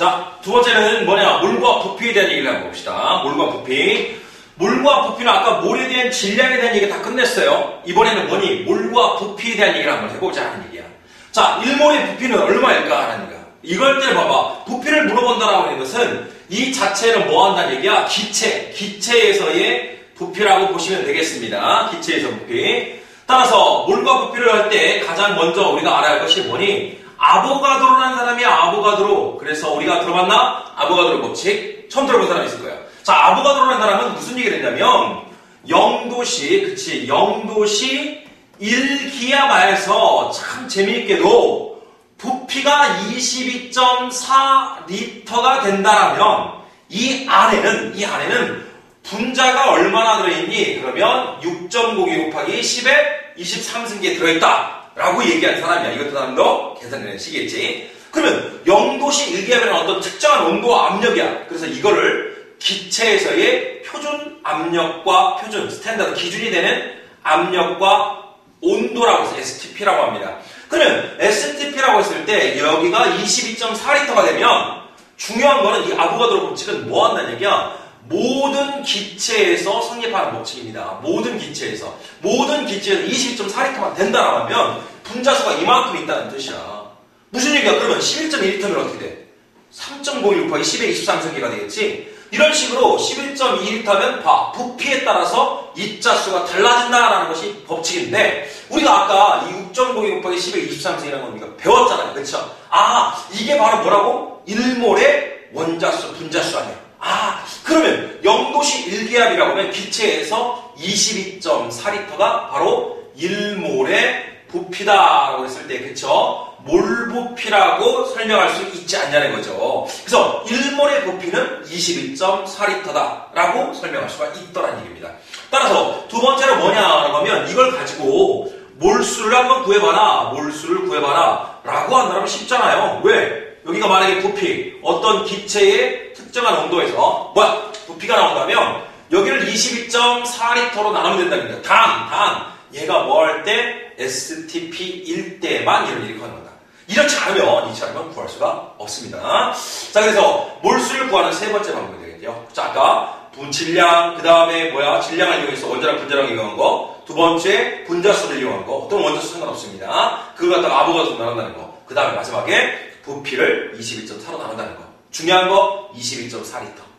자, 두 번째는 뭐냐? 물과 부피에 대한 얘기를 한번 봅시다. 물과 부피. 물과 부피는 아까 물에 대한 질량에 대한 얘기 다 끝냈어요. 이번에는 뭐니? 물과 부피에 대한 얘기를 한번 해보자 하는 얘기야. 자, 1몰의 부피는 얼마일까 하는 얘기야. 이걸 때 봐봐. 부피를 물어본다라고 하는 것은 이 자체는 뭐 한다는 얘기야? 기체. 기체에서의 부피라고 보시면 되겠습니다. 기체에서 부피. 따라서 물과 부피를 할 때 가장 먼저 우리가 알아야 할 것이 뭐니? 아보가드로라는 사람이 아보가드로. 그래서 우리가 들어봤나? 아보가드로 법칙. 처음 들어본 사람 있을 거야. 자, 아보가드로라는 사람은 무슨 얘기를 했냐면 0도시, 그치, 0도시 1기압에서 참 재미있게도 부피가 22.4리터가 된다면 이 안에는 이 안에는 분자가 얼마나 들어있니? 그러면 6.02 곱하기 10에 23승기에 들어있다. 라고 얘기한 사람이야. 이것도 사람도 계산을 시겠지. 그러면 0도시 1기압이라는 어떤 특정한 온도와 압력이야. 그래서 이거를 기체에서의 표준 압력과 표준, 스탠다드 기준이 되는 압력과 온도라고 해서 STP라고 합니다. 그러면 STP라고 했을 때 여기가 22.4리터가 되면 중요한 거는 이 아보가드로 법칙은 뭐 한다는 얘기야? 모든 기체에서 성립하는 법칙입니다. 모든 기체에서. 모든 기체에서 22.4리터만 된다라면 분자수가 이만큼 있다는 뜻이야. 무슨 얘기야? 그러면 11.2리터면 어떻게 돼? 3.01 곱하기 10의 23승기가 되겠지? 이런 식으로 11.2리터면 봐. 부피에 따라서 입자수가 달라진다라는 것이 법칙인데 우리가 아까 이 6.02 곱하기 10의 23승이라는 걸 우리가 배웠잖아요. 그렇죠? 아, 이게 바로 뭐라고? 1몰의 원자수, 분자수 아니야. 아, 그러면 0도시 1기압이라고 하면 기체에서 22.4리터가 바로 1몰의 부피다라고 했을 때, 그쵸? 몰 부피라고 설명할 수 있지 않냐는 거죠. 그래서 1몰의 부피는 21.4리터다라고 설명할 수가 있더란 얘기입니다. 따라서 두 번째로 뭐냐라고 하면 이걸 가지고 몰수를 한번 구해봐라, 몰수를 구해봐라 라고 한다면 쉽잖아요. 왜? 여기가 만약에 부피, 어떤 기체의 특정한 온도에서 뭐야? 부피가 나온다면 여기를 22.4리터로 나누면 된다는 거예요. 단, 단. 얘가 뭐 할 때 STP일 때만 이런 일이 가능하다. 이렇지 않으면 이렇지 않으면 구할 수가 없습니다. 자 그래서 몰수를 구하는 세 번째 방법이 되겠죠. 자 아까 분질량 그 다음에 뭐야 질량을 이용해서 원자랑 분자랑 이용한 거. 두 번째 분자수를 이용한 거. 또는 원자수 상관없습니다. 그걸 갖다가 아보가드로 나눈다는 거. 그 다음에 마지막에 부피를 21.4로 나눈다는 거. 중요한 거 21.4리터.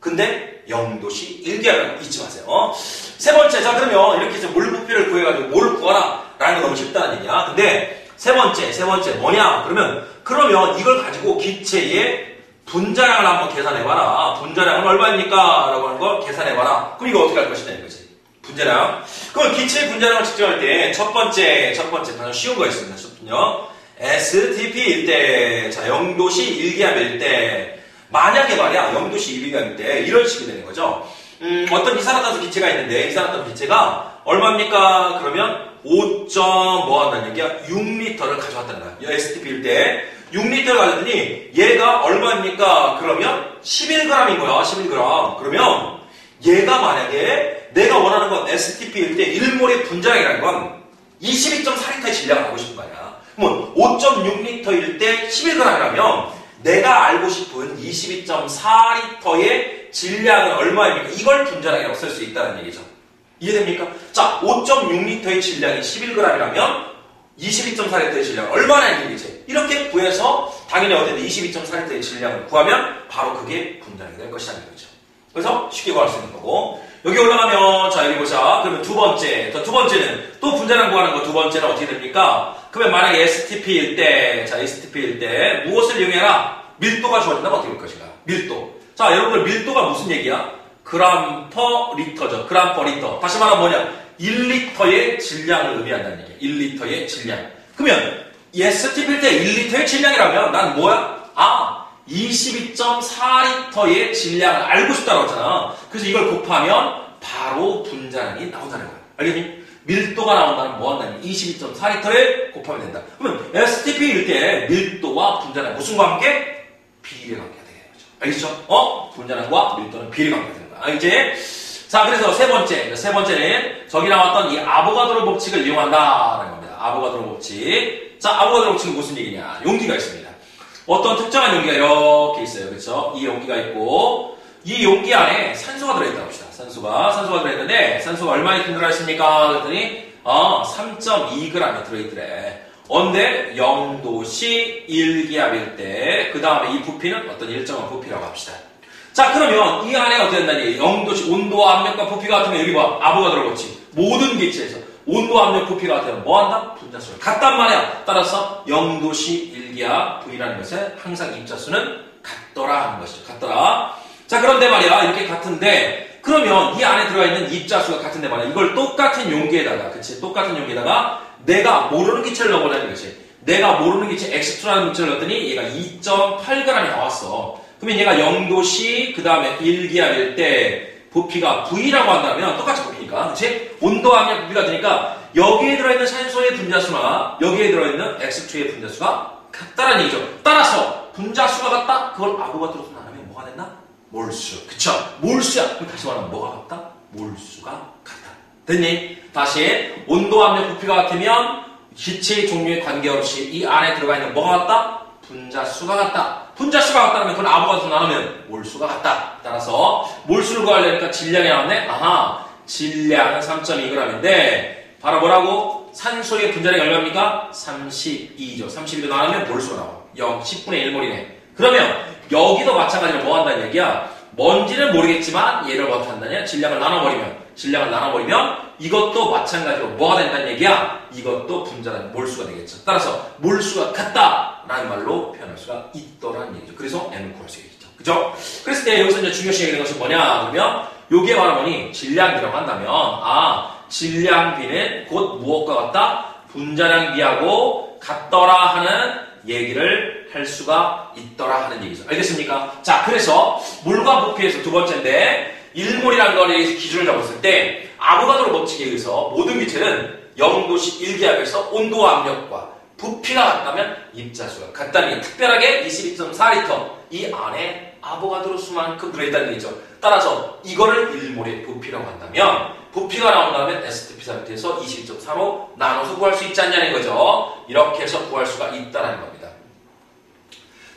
근데 0도시 1기압이라고 잊지 마세요. 세 번째, 자 그러면 이렇게 해서 물 부피를 구해가지고 뭘 구하라 라는 거 너무 쉽다는 얘기야. 근데 세 번째, 세 번째 뭐냐? 그러면 그러면 이걸 가지고 기체의 분자량을 한번 계산해봐라. 분자량은 얼마입니까? 라고 하는 걸 계산해봐라. 그럼 이거 어떻게 할 것이냐 이거지. 분자량. 그럼 기체 분자량을 측정할 때 첫 번째, 첫 번째 가장 쉬운 거 있습니다. 쉽군요. STP일 때, 자 0도시 1기압일 때 만약에 말이야 0도시 1기압일 때 이런 식이 되는 거죠. 음, 어떤 이산화탄소 기체가 있는데 이산화탄소 기체가 얼마입니까? 그러면 5. 뭐 한다는 얘기야? 6리터를 가져왔다는 거야. STP일 때 6리터를 가져더니 얘가 얼마입니까? 그러면 11g인 거야. 11g. 그러면 얘가 만약에 내가 원하는 건 STP일 때 1몰의 분자량이라는 건 22.4리터의 질량을 하고 싶은 거야. 그러면 5.6리터일 때 11g이라면 내가 알고 싶은 22.4리터의 질량은 얼마입니까? 이걸 분자량이라고 쓸 수 있다는 얘기죠. 이해됩니까? 자, 5.6리터의 질량이 11g이라면 22.4리터의 질량 얼마나 있는지 이렇게 구해서 당연히 어쨌든 22.4리터의 질량을 구하면 바로 그게 분자량이 될 것이라는 거죠. 그래서 쉽게 구할 수 있는 거고 여기 올라가면 자 여기 보자 그러면 두 번째 두 번째는 또 분자량 구하는 거 두 번째는 어떻게 됩니까? 그러면 만약에 STP일 때, 자, STP일 때 무엇을 이용해라? 밀도가 주어진다면 어떻게 될 것인가? 밀도. 자, 여러분들 밀도가 무슨 얘기야? 그람 퍼 리터죠. 그람 퍼 리터. 다시 말하면 뭐냐? 1리터의 질량을 의미한다는 얘기야. 1리터의 질량. 그러면 STP일 때 1리터의 질량이라면 난 뭐야? 아, 22.4리터의 질량을 알고 싶다고 했잖아. 그래서 이걸 곱하면 바로 분자량이 나온다는 거야. 알겠니? 밀도가 나온다는 뭐 한다면 22.4리터를 곱하면 된다. 그러면 STP일 때 밀도와 분자량 무슨 관계? 비례 관계가 되는 거죠. 알겠죠? 어? 분자량과 밀도는 비례 관계가 되는 거 야. 이제 자 그래서 세 번째 세 번째는 저기 나왔던 이 아보가드로 법칙을 이용한다라는 겁니다. 아보가드로 법칙. 자 아보가드로 법칙은 무슨 얘기냐? 용기가 있습니다. 어떤 특정한 용기가 이렇게 있어요. 그렇죠? 이 용기가 있고 이 용기 안에 산소가 들어있다고 합시다. 산소가 산소가 들어있는데 산소가 얼마나 들어있습니까? 그랬더니 어, 3.2g이 들어있더래. 언제 0도씨 1기압일 때 그 다음에 이 부피는 어떤 일정한 부피라고 합시다. 자 그러면 이 안에 어떻게 된다니 0도씨 온도와 압력과 부피가 같으면 여기 봐. 아보가드로 법칙 모든 기체에서 온도 압력 부피가 같으면 뭐 한다? 분자수를 같단 말이야. 따라서 0도씨 1기압 V라는 것에 항상 입자수는 같더라 하는 것이죠. 같더라. 자 그런데 말이야. 이렇게 같은데 그러면 이 안에 들어가 있는 입자수가 같은데 말이야. 이걸 똑같은 용기에다가 그치? 똑같은 용기에다가 내가 모르는 기체를 넣어보자는 거지. 내가 모르는 기체 X2라는 기체를 넣었더니 얘가 2.8g이 나왔어 그러면 얘가 0도씨 그 다음에 1기압일 때 부피가 V라고 한다면 똑같이 부피니까 그치? 온도 압력 부피가 되니까 여기에 들어있는 산소의 분자수나 여기에 들어있는 X2의 분자수가 같다라는 얘기죠 따라서 분자수가 같다? 그걸 아보가드로서 나누면 뭐가 됐나? 몰수 그쵸? 몰수야 그럼 다시 말하면 뭐가 같다? 몰수가 같다 됐니? 다시 온도 압력 부피가 같으면 기체의 종류에 관계없이 이 안에 들어가 있는 뭐가 같다? 분자수가 같다. 분자 수가 같다면 그건 아보가드로 나누면 몰수가 같다. 따라서 몰수를 구하려니까 질량이 나왔네. 아하, 질량은 3.2g인데 바로 뭐라고? 산소의 분자량이 얼마입니까? 32죠. 32도 나누면 몰수가 나와. 0, 10분의 1몰이네. 그러면 여기도 마찬가지로 뭐 한다는 얘기야? 뭔지는 모르겠지만 얘를 어떻게 한다냐? 질량을 나눠버리면 질량을 나눠버리면 이것도 마찬가지로 뭐가 된다는 얘기야? 이것도 분자는 몰수가 되겠죠. 따라서 몰수가 같다 라는 말로 표현할 수가 있더라는 얘기죠. 그래서 N을 구할 수 있겠죠. 그죠? 그랬을 때 여기서 이제 중요시 여기는 것이 뭐냐? 그러면 바로 뭐니? 질량비라고 한다면 아 질량비는 곧 무엇과 같다? 분자량 비하고 같더라 하는 얘기를 할 수가 있더라 하는 얘기죠. 알겠습니까? 자, 그래서 물과 부피에서 두 번째인데 1몰이라는 거에 기준을 잡았을 때 아보가드로 법칙에 의해서 모든 기체는 0도씨 1기압에서 온도와 압력과 부피가 같다면 입자수가 같다는 게 특별하게 22.4리터 이 안에 아보가드로 수만큼 들어있다는 얘기죠. 따라서 이거를 1몰의 부피라고 한다면 부피가 나온다면 STP 상태에서 22.4로 나눠서 구할 수 있지 않냐는 거죠. 이렇게 해서 구할 수가 있다는 겁니다.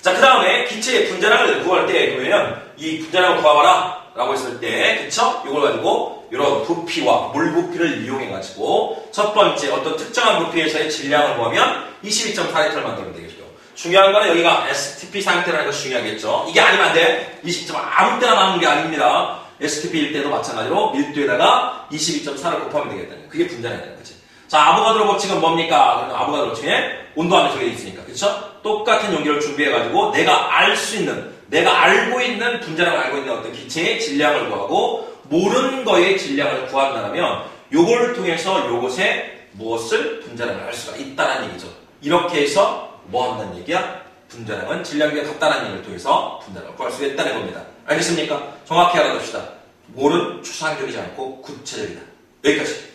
자, 그 다음에 기체의 분자량을 구할 때 그러면 이 분자량을 구하봐라 라고 했을 때 그쵸? 이걸 가지고 이런 부피와 물 부피를 이용해 가지고 첫 번째 어떤 특정한 부피에서의 질량을 구하면 22.4리터를 만들면 되겠죠. 중요한 거는 여기가 STP 상태라는 것이 중요하겠죠. 이게 아니면 안 돼. 20점 아무 때나 나오는 게 아닙니다. STP일 때도 마찬가지로 밀도에다가 22.4를 곱하면 되겠다는 그게 분자량이라는 거지. 자, 아보가드로 법칙은 뭡니까? 아보가드로 법칙에 온도함이 적혀 있으니까. 그쵸? 똑같은 용기를 준비해가지고 내가 알 수 있는, 내가 알고 있는 분자량을 알고 있는 어떤 기체의 질량을 구하고 모르는 거의 질량을 구한다면 요걸 통해서 요것에 무엇을 분자량을 알 수가 있다는 얘기죠. 이렇게 해서 뭐 한다는 얘기야? 분자량은 질량비가 같다는 얘기를 통해서 분자량을 구할 수가 있다는 겁니다. 알겠습니까? 정확히 알아둡시다. 몰은 추상적이지 않고 구체적이다. 여기까지.